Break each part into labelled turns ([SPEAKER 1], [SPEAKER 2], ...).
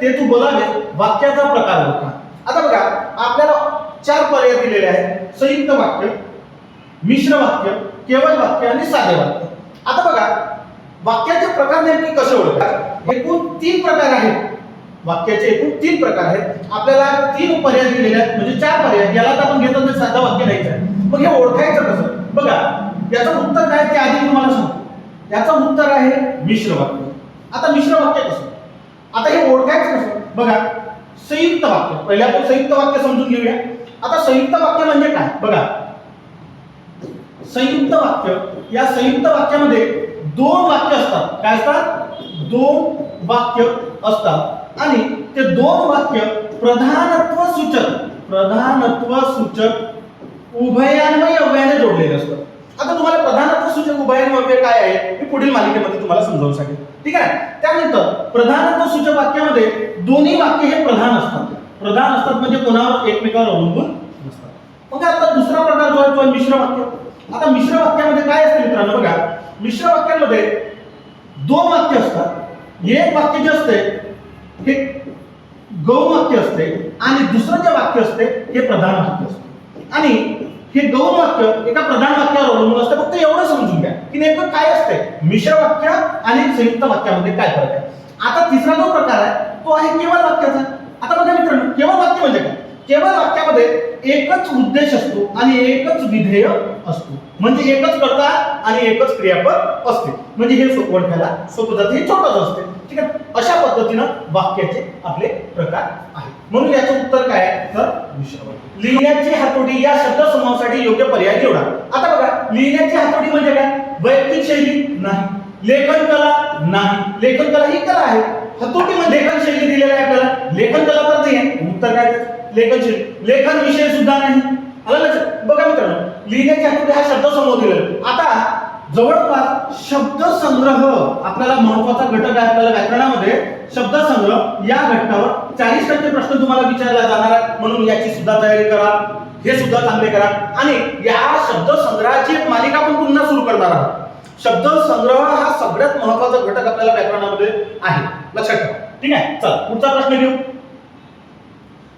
[SPEAKER 1] ते तू बोलावे वाक्याचा प्रकार होता. आता बघा आपल्याला चार पर्याय दिलेले आहेत. संयुक्त वाक्य मिश्र वाक्य केवळ वाक्य आणि साधे वाक्य. आता बघा वाक्याचे प्रकार नेमके कसे ओळखतात एकूण तीन प्रकार आहेत. वाक्याचे एकूण तीन प्रकार आहेत. आपल्याला तीन पर्याय दिलेले आहेत. म्हणजे चार पर्याय. याला तर आपण घेतो ते साधं वाक्य द्यायचं आहे. मग हे ओळखायचं कसं? बघा याचं उत्तर काय ते आधी तुम्हाला सांगतो. याचं उत्तर आहे मिश्र वाक्य. आता मिश्र वाक्य कसं? आता हे ओळखायचं कसं? बघा संयुक्त वाक्य. पहिले आपण संयुक्त वाक्य समजून घेऊया. आता संयुक्त वाक्य म्हणजे काय? बघा. संयुक्त वाक्य. या संयुक्त वाक्यामध्ये दोन वाक्य असतात. काय असतात? दोन वाक्य असतात. आणि ते दोन वाक्य प्रधानत्व सूचक प्रधानत्व सूचक उभयान्वय अव्ययाने जोडलेले असतात. आता तुम्हाला प्रधानत्व सूचक उभयन वाक्य काय आहे मी पुढील मालिकेमध्ये तुम्हाला समजावून सांगेन. ठीक आहे? त्यानंतर प्रधानत्व सूचक वाक्यामध्ये दोन्ही वाक्य हे प्रधान असतात. प्रधान असतात म्हणजे कोणावर? एकमेकावर अवलंबून नसतात. मग आता दुसरा प्रकार जो आहे तो मिश्र वाक्य. आता मिश्र वाक्यामध्ये काय असते मित्रांनो बघा. मिश्र वाक्यामध्ये दोन वाक्य असतात. एक वाक्य जे असते हे गौण वाक्य असते आणि दुसरं जे वाक्य असते हे प्रधान वाक्य असते. आणि हे दोन वाक्य एका प्रधान वाक्यावर अवलंबून असते. फक्त एवढं समजून घ्या की नेमकं काय असते मिश्र वाक्य आणि संयुक्त वाक्यामध्ये काय फरक आहे? आता तिसरा जो प्रकार आहे तो आहे केवळ वाक्याचा. आता बघा मित्रांनो केवळ वाक्य म्हणजे काय? केवळ वाक्यामध्ये एकच उद्देश असतो आणि एकच विधेय असतो. म्हणजे एकच करता आणि एकच क्रियापद असते. म्हणजे हे सोपं घ्यायला सोपं जाते हे छोटंच असते. ठीक आहे? अशा पद्धतीनं वाक्याचे आपले प्रकार आहेत. म्हणून याचं उत्तर काय आहे? तर मिश्र लिहिण्याची हातोडी या शब्दसमूहासाठी योग्य पर्याय निवडा. आता बघा लिहिण्याची हातोडी म्हणजे काय? वैयक्तिक शैली नाही. लेखन कला नाही. लेखन कला ही कला आहे. हातोटी म्हणजे लेखन शैली दिलेली आहे आपल्याला. लेखन कला तर नाही उत्तर काय लेखन लेखन विषय सुद्धा नाही. आलं बघा मित्रांनो लिहिण्याची हातोटी हा शब्द समोर दिला आता जवळपास शब्दसंग्रह आपल्याला महत्त्वाचा घटक आहे आपल्याला व्याकरणामध्ये. शब्दसंग्रह या घटकावर चाळीस टक्के प्रश्न तुम्हाला विचारला जाणार आहे म्हणून याची सुद्धा तयारी करा. हे सुद्धा चांगले करा. आणि या शब्दसंग्रहाची एक मालिका आपण पुन्हा सुरू करणार आहोत. शब्द संग्रह हा सगळ्यात महत्त्वाचा घटक आपल्याला व्याकरणामध्ये आहे. लक्षात ठेवा. ठीक आहे? चल पुढचा प्रश्न घेऊ.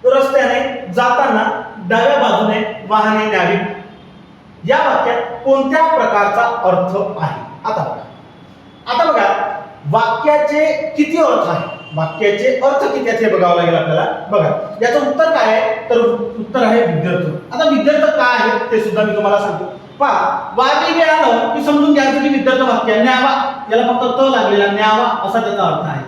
[SPEAKER 1] रस्त्याने जाताना डाव्या बाजूने वाहने न्यावी. या वाक्यात कोणत्या प्रकारचा अर्थ आहे? आता बघा. आता बघा वाक्याचे किती अर्थ आहे? वाक्याचे अर्थ किती आहेत हे बघावं लागेल आपल्याला. बघा याचं उत्तर काय आहे? तर उत्तर आहे विद्यार्थ. आता विद्यार्थ काय आहे ते सुद्धा मी तुम्हाला सांगतो. पहा वादी वेळ की समजून घ्यायचं की विद्यार्थ वाक्य आहे. न्यावा याला फक्त त लागलेला न्यावा असा त्याचा अर्थ आहे.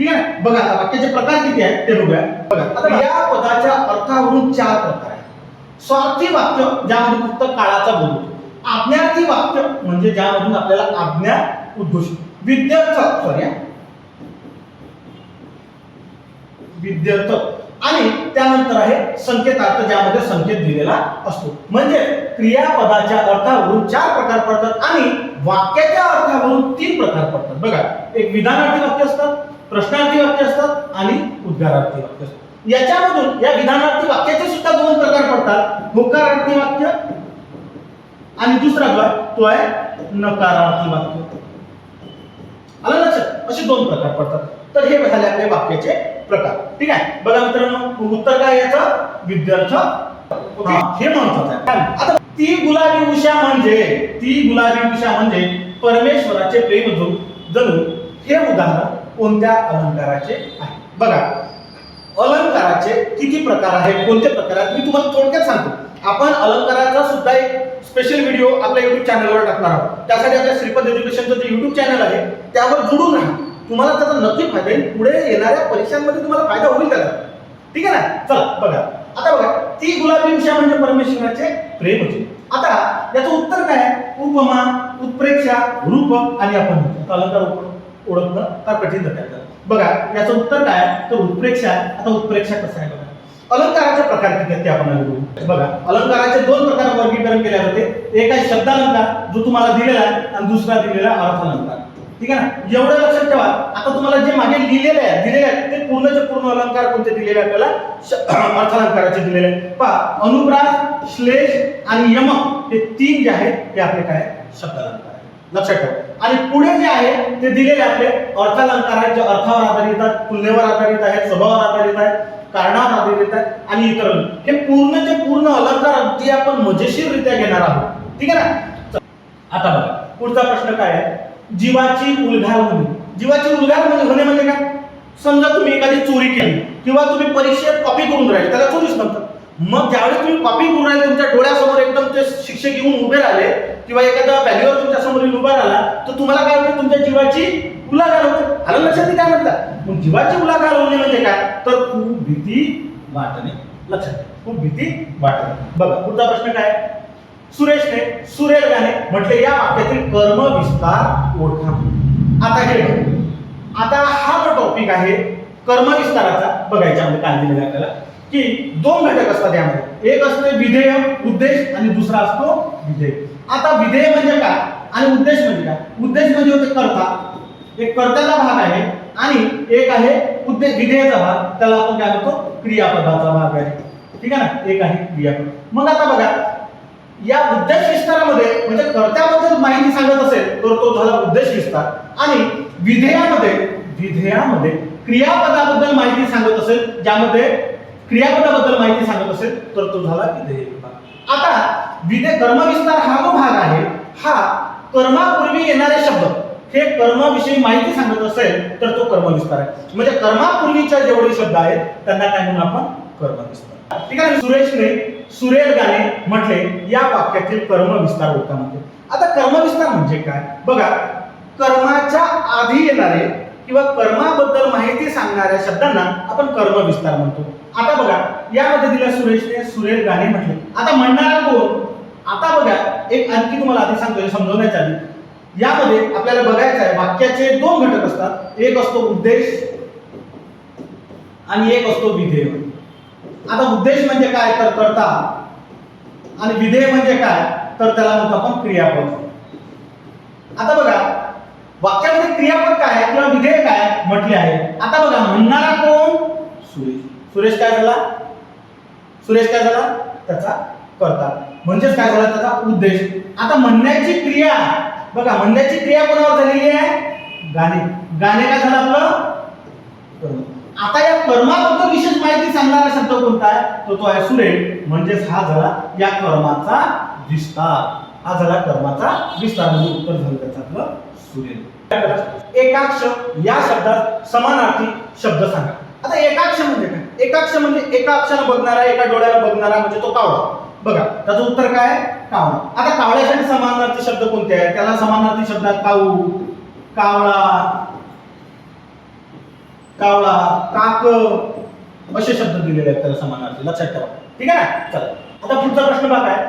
[SPEAKER 1] ठीक आहे? बघा आता वाक्याचे प्रकार किती आहेत ते बघूया. बघा आता या पदाच्या अर्थावरून चार प्रकार आहेत. स्वार्थी वाक्य ज्यामध्ये फक्त काळाचा बोध होतो. आज्ञार्थी वाक्य म्हणजे ज्यामधून आपल्याला आज्ञा उद्घोषित विद्यार्थ सॉरी विद्यार्थ. आणि त्यानंतर आहे संकेतार्थ ज्यामध्ये संकेत दिलेला असतो. म्हणजे क्रियापदाच्या अर्थावरून चार प्रकार पडतात आणि वाक्याच्या अर्थावरून तीन प्रकार पडतात. बघा एक विधानार्थी वाक्य असतात प्रश्नार्थी वाक्य असतात आणि उद्गारार्थी वाक्य असतात. याच्यामधून या विधानार्थी वाक्याचे सुद्धा दोन प्रकार पडतात. होकारार्थी वाक्य आणि दुसरा आहे तो आहे नकारार्थी वाक्य. आलं लक्षात? असे दोन प्रकार पडतात. तर हे झाले आपले वाक्याचे प्रकार. ठीक आहे? बघा मित्रांनो उत्तर काय याचं? विद्यार्थ. हे. महत्वाचं आहे? आता ती गुलाबी उषा म्हणजे ती गुलाबी उषा म्हणजे परमेश्वराचे प्रेम जणू हे उदाहरण कोणत्या अलंकाराचे आहे? बघा अलंकाराचे किती प्रकार आहेत कोणते प्रकार आहेत? मी तुम्हाला थोडक्यात सांगतो. आपण अलंकाराचा सुद्धा एक स्पेशल व्हिडिओ आपल्या युट्यूब चॅनलवर टाकणार आहोत. त्यासाठी आपल्या श्रीपद एज्युकेशनचं जे युट्यूब चॅनल आहे त्यावर जुडून राहा. तुम्हाला त्याचा नक्की फायदा येईल पुढे येणाऱ्या परीक्षांमध्ये तुम्हाला फायदा होईल त्याचा. ठीक आहे ना? चला बघा. आता बघा ती गुलाबी विषय म्हणजे परमेश्वराचे प्रेम होते. आता याचं उत्तर काय आहे? उपमा उत्प्रेक्षा रूप आणि आपण अलंकार उप- ओळखणं फार कठीण जातं बघा याचं उत्तर काय? आहे? तर उत्प्रेक्षा. आता उत्प्रेक्षा कसं आहे बघा. अलंकाराचे प्रकार किती आहेत ते आपण बघा. अलंकाराचे दोन प्रकार वर्गीकरण केले जाते एक आहे शब्दालंकार जो तुम्हाला दिलेला आहे आणि दुसरा दिलेला अर्थालंकार. ठीक आहे ना? एवढं लक्षात ठेवा. आता तुम्हाला जे मागे लिहिलेले आहे दिलेले आहेत ते पूर्णचे पूर्ण अलंकार कोणते दिलेले आहे आपल्याला अर्थालंकाराचे दिलेले आहेत. पहा अनुप्रास श्लेष आणि यमक हे तीन जे आहेत ते आपले काय? शब्दालंकार लक्षात ठेवा. आणि पुढे जे आहे ते दिलेले आपले अर्थालंकार आहेत जे अर्थावर आधारित आहेत तुलनेवर आधारित आहेत स्वभावावर आधारित आहेत कारणावर आधारित आहेत आणि इतर. हे पूर्णचे पूर्ण अलंकार अगदी आपण मजेशीररित्या घेणार आहोत. ठीक आहे ना? आता बघा पुढचा प्रश्न काय आहे? जीवाची उलघार होणे जीवाची उलघार होणे होणे म्हणजे काय? समजा तुम्ही एखादी चोरी केली किंवा तुम्ही परीक्षेत कॉपी करून राहिले त्याला चोरीच म्हणतात. मग ज्यावेळेस तुम्ही कॉपी करून राहिले तुमच्या डोळ्यासमोर एकदम ते शिक्षक येऊन उभे राहिले किंवा एखाद्या व्हॅल्यूवर तुमच्यासमोर येऊन उभा राहिला तर तुम्हाला काय होतं तुमच्या जीवाची उलाघाल होते? आलं लक्षात नाही काय म्हणतात मग जीवाची उलाघाल होणे म्हणजे काय? तर खूप भीती वाटणे. लक्षात खूप भीती वाटणे. बघा पुढचा प्रश्न काय? सुरेशने सुरेल गाणे म्हटले या वाक्यातील कर्म विस्तार ओळखा. आता हे आता हा जो टॉपिक आहे कर्मविस्ताराचा बघायचा बघायच्या मध्ये काय दिलेला आपल्याला की दोन घटक असतात यामध्ये. एक असते विधेय उद्देश आणि दुसरा असतो विधेय. आता विधेय म्हणजे काय आणि उद्देश म्हणजे काय? उद्देश म्हणजे होते कर्ता. एक कर्त्याचा भाग आहे आणि एक आहे उद्देश विधेयचा भाग. त्याला आपण काय म्हणतो? क्रियापदाचा भाग आहे. ठीक आहे ना? एक आहे क्रियापद. मग आता बघा या उद्देश विस्तारामध्ये म्हणजे कर्त्याबद्दल माहिती सांगत असेल तर तो झाला उद्देश विस्तार. आणि विधेयामध्ये विधेयामध्ये क्रियापदाबद्दल माहिती सांगत असेल ज्यामध्ये क्रियापदाबद्दल माहिती सांगत असेल तर तो झाला विधेय विभाग. आता विधेय कर्मविस्तार हा जो भाग आहे हा कर्मापूर्वी येणारे शब्द हे कर्माविषयी माहिती सांगत असेल तर तो कर्मविस्तार आहे. म्हणजे कर्मापूर्वीच्या जेवढे शब्द आहेत त्यांना काय म्हणून आपण? कर्मविस्तार ठीक आहे सुरेशने सुरेल गाणे म्हटले या वाक्यातील कर्मविस्तार होता म्हणते. आता कर्मविस्तार म्हणजे काय? बघा कर्माच्या आधी येणारे किंवा कर्माबद्दल माहिती सांगणाऱ्या शब्दांना आपण कर्म विस्तार म्हणतो. आता बघा यामध्ये दिला सुरेशने सुरेल गाणे म्हटले. आता म्हणणारा कोण? आता बघा एक आणखी तुम्हाला आधी सांगतोय समजवण्याच्या आधी. यामध्ये आपल्याला बघायचं आहे वाक्याचे दोन घटक असतात. एक असतो उद्देश आणि एक असतो विधेय. आता उद्देश म्हणजे काय? तर करता. आणि विधेय म्हणजे काय? तर त्याला म्हणतो आपण क्रियापद. आता बघा वाक्यामध्ये क्रियापद काय आहे किंवा विधेय काय म्हटले आहे. आता बघा म्हणणारा कोण? सुरेश. सुरेश काय झाला? सुरेश काय झाला? त्याचा करता म्हणजेच काय झाला त्याचा? उद्देश. आता म्हणण्याची क्रिया बघा म्हणण्याची क्रिया कोणावर झालेली आहे? गाणे. गाणे काय झालं आपलं? आता या कर्माबद्दल विशेष माहिती सांगणारा शब्द कोणता आहे? तो तो आहे सुरेश. म्हणजेच हा झाला या कर्माचा विस्तार. हा झाला कर्माचा विस्तार. म्हणजे उत्तर झालं त्याच्यातलं आपलं सुरेल. एकाक्ष या शब्दात समानार्थी शब्द सांगा. आता एकाक्ष म्हणजे काय? एकाक्ष म्हणजे एका अक्षानं बघणारा एका डोळ्याला बघणारा म्हणजे तो कावळा. बघा त्याचं उत्तर काय आहे? कावळा. आता कावळ्यासाठी समानार्थी शब्द कोणते आहेत? त्याला समानार्थी शब्दात काऊ? कावळा. कावळा. काक. असे शब्द दिलेले आहेत त्याला समानार्थी. लक्षात ठेवा. ठीक आहे ना? चला. आता पुढचा प्रश्न बघा. आहे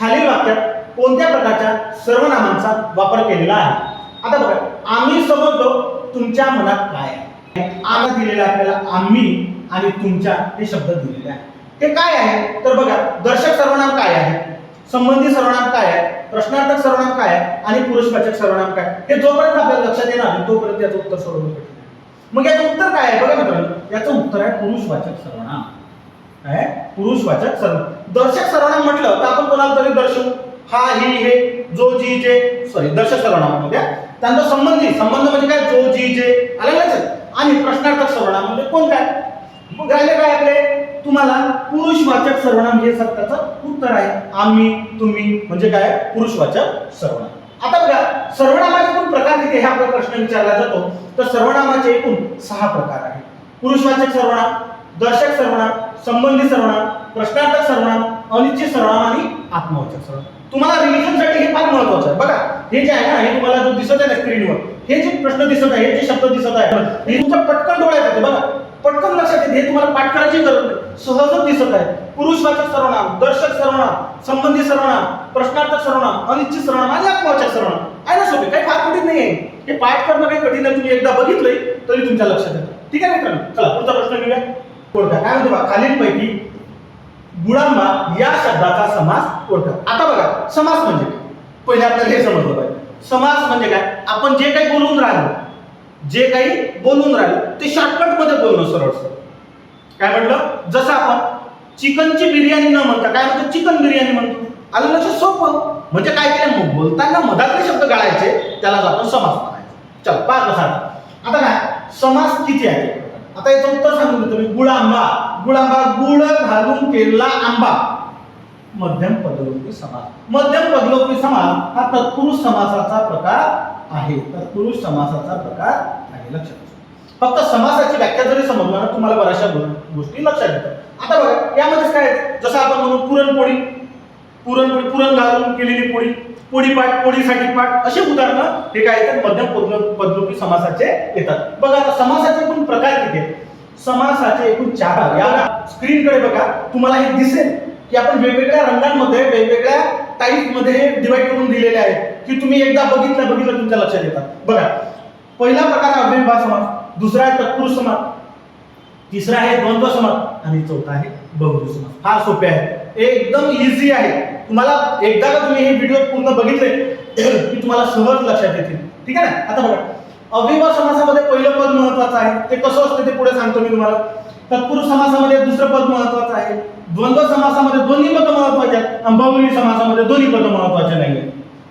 [SPEAKER 1] खालील वाक्यात कोणत्या प्रकारच्या सर्वनामांचा वापर केलेला आहे? आता बघा आम्ही समजलो तुमच्या मनात काय आहे. आम्हाला दिलेला आहे आपल्याला आम्ही आणि तुमच्या हे शब्द दिलेले आहे. ते काय आहे? तर बघा दर्शक सर्वनाम काय आहे? संबंधी सर्वनाम काय आहे? प्रश्नार्थक सर्वनाम काय आहे? आणि पुरुषवाचक सर्वनाम काय आहे? हे जोपर्यंत आपल्याला लक्षात येणार नाही तोपर्यंत याचं उत्तर सोडवलं कठीण मग याचं उत्तर काय आहे? बघा मित्रांनो याचं उत्तर आहे पुरुषवाचक सर्वनाम. काय आहे? पुरुषवाचक सर्वनाम दर्शक सर्वनाम म्हटलं तर आपण कोणाला तरी दर्शवू? हा ही हे जो जी जे सॉरी दर्शक सर्वनामामध्ये त्यांचा संबंधी संबंध म्हणजे काय? जो जी जे. आलं लक्षात? आणि प्रश्नार्थक सर्वनाम म्हणजे कोण काय? मग राहिले काय आपले? तुम्हाला पुरुषवाचक सर्वनाम हे सत्याचं उत्तर आहे. आम्ही तुम्ही म्हणजे काय? पुरुषवाचक सर्वनाम. आता बघा सर्वनामाचे एकूण प्रकार किती हे आपला प्रश्न विचारला जातो. तर सर्वनामाचे एकूण सहा प्रकार आहेत. पुरुषवाचक सर्वनाम दर्शक सर्वनाम संबंधी सर्वनाम प्रश्नार्थक सर्वनाम अनिश्चित सर्वनाम आणि आत्मवाचक सर्वनाम. तुम्हाला रिलेशनसाठी हे फार महत्वाचं आहे. बघा हे जे आहे ना हे तुम्हाला जो दिसत आहे ना स्क्रीनवर हे जे प्रश्न दिसत आहे हे जे शब्द दिसत आहे हे तुमच्या पटकन डोळ्यात येते बघा. पटकन लक्षात येते हे तुम्हाला पाठ करायची गरज नाही. सहजच दिसत आहे. पुरुषवाचक सर्वनाम दर्शक सर्वनाम संबंधी सर्वनाम प्रश्नार्थक सर्वनाम अनिश्चित सर्वनाम आणि आत्मवाचक सर्वनाम. आहे ना सोपे? काही फार कठीण नाही आहे हे पाठ करणं काही कठीण नाही. तुम्ही एकदा बघितलंय तरी तुमच्या लक्षात येतं. ठीक आहे मित्रांनो? चला पुढचा प्रश्न घेऊया. ओळखा. काय म्हणतो बघा? खालीलपैकी गुणांबा या शब्दाचा समास ओळखा. आता बघा समास म्हणजे पहिले आपल्याला हे समजलं पाहिजे. समास म्हणजे काय? आपण जे काही बोलून राहिलो जे काही बोलून राहिलो ते शॉर्टकटमध्ये बोलणं सरळ सरळ. काय म्हटलं? जसं आपण चिकनची बिर्याणी न म्हणता काय म्हणतो? चिकन बिर्याणी म्हणतो. आलं लक्ष सोपं. म्हणजे काय केलं? मग बोलताना मधातले शब्द गाळायचे त्यालाच आपण समास म्हणायचं. चल पहा कसा आता. काय? समास किती आहे? आता याचं उत्तर सांगून तुम्ही मी. गुळ आंबा. गुळ आंबा गुळ घालून केलेला आंबा. मध्यम पदलोपी समास. मध्यम पदलोपी समास हा तत्पुरुष समासाचा प्रकार आहे. तत्पुरुष समासाचा प्रकार आहे. लक्षात फक्त समासाची व्याख्या जरी समजलं ना तुम्हाला बऱ्याचशा गोष्टी लक्षात येतात. आता बघा यामध्येच काय आहे? जसं आपण म्हणू पुरणपोळी. पुरणपोळी पुरण घालून केलेली पोळी. पोळीपाठ पोळीसाठी पाठ असे उदाहरणं हे काय येतात? मध्यम पदलो पदलोपी समासाचे येतात. बघा आता समासाचे एकूण प्रकार किती आहेत? समासाचे एकूण चार भाग. या स्क्रीनकडे बघा. तुम्हाला हे दिसेल. की आपण वेगवेगळ्या रंगांमध्ये वेगवेगळ्या टाईपमध्ये हे डिवाइड करून दिलेले आहेत की तुम्ही एकदा बघितलं बघितलं तुमच्या लक्षात येतात. बघा पहिला प्रकार आहे अव्ययभाव समास दुसरा आहे तत्पुरुष समास तिसरा आहे द्वंद्व समास आणि चौथा आहे बहुब्रुवी समास फार सोपे आहे. हे एकदम इझी आहे. तुम्हाला एकदा का तुम्ही हे व्हिडिओ पूर्ण बघितले की तुम्हाला सहज लक्षात येतील. ठीक आहे ना? आता बघा अव्ययभाव समासामध्ये पहिलं पद महत्वाचं आहे. ते कसं असतं ते पुढे सांगतो मी तुम्हाला. तत्पुरुष समासामध्ये दुसरं पद महत्वाचं आहे. समासामध्ये दोन्ही पद महत्त्वाचे आहेत आणि बहुब्रुवी समासामध्ये दोन्ही पद महत्त्वाचे नाही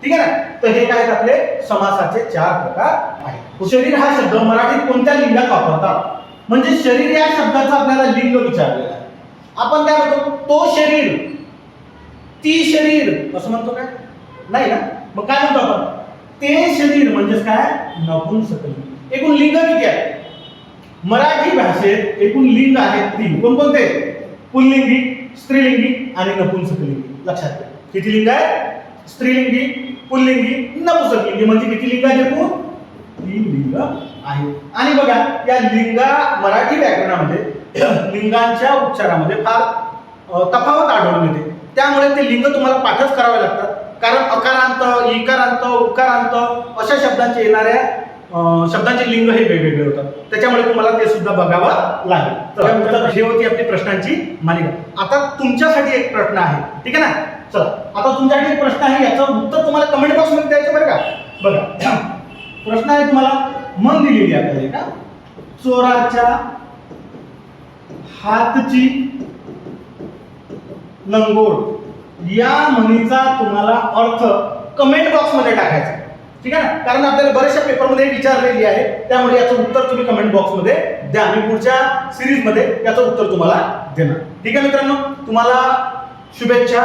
[SPEAKER 1] ठीक आहे ना? तर हे काय आहेत आपले? समासाचे चार प्रकार आहेत. शरीर हा शब्द मराठीत कोणत्या लिंगात वापरतात म्हणजे शरीर या शब्दाचा आपल्याला लिंग विचारलेला आहे. आपण काय म्हणतो? तो शरीर. ती शरीर. असं म्हणतो काय? नाही ना? मग काय म्हणतो आपण? ते शरीर म्हणजेच काय? नपुंसकलिंग एकूण लिंग किती आहे? मराठी भाषेत एकूण लिंग आहेत तीन. कोणकोणते? पुल्लिंगी स्त्रीलिंगी आणि नपुंसकलिंगी. लक्षात घ्या किती लिंग आहे? स्त्रीलिंगी पुल्लिंगी नपुंसकलिंगी. म्हणजे किती लिंग आहेत एकूण? तीन लिंग आहे आणि बघा या लिंगा मराठी व्याकरणामध्ये लिंगांच्या उच्चारामध्ये फार तफावत आढळून येते. त्यामुळे ते लिंग तुम्हाला पाठच करावे लागतात. कारण अकारांत इकारांत उकारांत अशा शब्दांचे येणाऱ्या शब्दांचे लिंग हे वेगवेगळे होतात. त्याच्यामुळे तुम्हाला ते सुद्धा बघावं लागेल. तर ही होती आपली प्रश्नांची मालिका. आता तुमच्यासाठी एक प्रश्न आहे. ठीक आहे ना? चला आता तुमच्यासाठी एक प्रश्न आहे. याचं उत्तर तुम्हाला कमेंट बॉक्समध्ये द्यायचं बरं का? बघा प्रश्न आहे तुम्हाला मन दिलेली आहे आपल्याला का चोराच्या हातची लंगोट. या म्हणीचा तुम्हाला अर्थ कमेंट बॉक्समध्ये टाकायचा. ठीक आहे ना? कारण आपल्याला बऱ्याचशा पेपरमध्ये विचारलेली आहे. त्यामुळे याचं उत्तर तुम्ही कमेंट बॉक्समध्ये द्या. मी पुढच्या सिरीजमध्ये याचं उत्तर तुम्हाला देणार. ठीक आहे मित्रांनो? तुम्हाला शुभेच्छा.